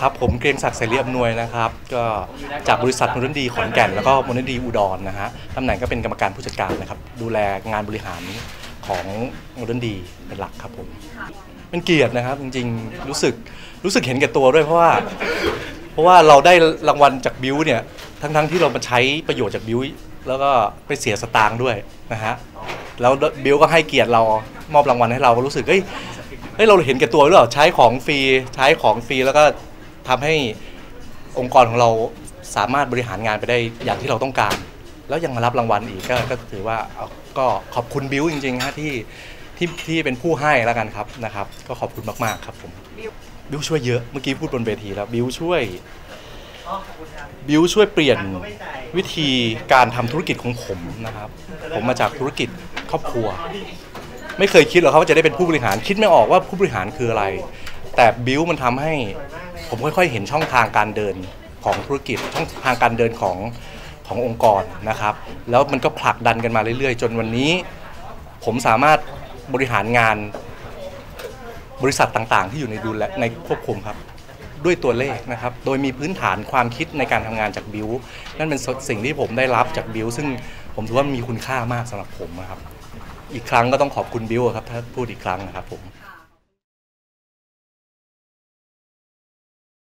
ครับผมเกรียงศักดิ์เสรีอำนวยนะครับ ก็จากบริษัทมูลนิธิขอนแก่น แล้วก็มูลนิธิอุดรนะฮะตำแหน่งก็เป็นกรรมการผู้จัดการนะครับ ดูแลงานบริหารของมูลนิธิเป็นหลักครับผมเป็นเกียรตินะครับจริงๆรู้สึกรู้สึกเห็นแก่ตัวด้วยเพราะว่า เพราะว่าเราได้รางวัลจากบิวเนี่ยทั้งๆที่เรามาใช้ประโยชน์จากบิวแล้วก็ไปเสียสตางค์ด้วยนะฮะแล้วบิวก็ให้เกียรติเรามอบรางวัลให้เราก็รู้สึกเฮ้ยเฮ้ยเราเห็นแก่ตัวหรือเปล่าใช้ของฟรีใช้ของฟรีแล้วก็ ทำให้องค์กรของเราสามารถบริหารงานไปได้อย่างที่เราต้องการ แล้วยังมารับรางวัลอีกก็ก็ถือว่าเอาก็ขอบคุณบิวจริงๆฮะที่ที่ที่เป็นผู้ให้แล้วกันครับนะครับ ก็ขอบคุณมากๆครับผมบิวช่วยเยอะเมื่อกี้พูดบนเวทีแล้วบิวช่วยบิวช่วยเปลี่ยนวิธีการทำธุรกิจของผมนะครับ ผมมาจากธุรกิจครอบครัว ไม่เคยคิดหรอกครับว่าจะได้เป็นผู้บริหารคิดไม่ออกว่าผู้บริหารคืออะไร แต่บิวมันทำให้ ผมค่อยๆ เห็นช่องทางการเดินของธุรกิจช่องทางการเดินของขององค์กรนะครับ แล้วมันก็ผลักดันกันมาเรื่อยๆ จนวันนี้ ผมสามารถบริหารงานบริษัทต่างๆ ที่อยู่ในดูแลในควบคุมครับด้วยตัวเลขนะครับ โดยมีพื้นฐานความคิดในการทำงานจากบิวนั่นเป็นสิ่งที่ผมได้รับจากบิวซึ่งผมถือว่ามีคุณค่ามากสำหรับผมนะครับ อีกครั้งก็ต้องขอบคุณบิวครับถ้าพูดอีกครั้งนะครับผม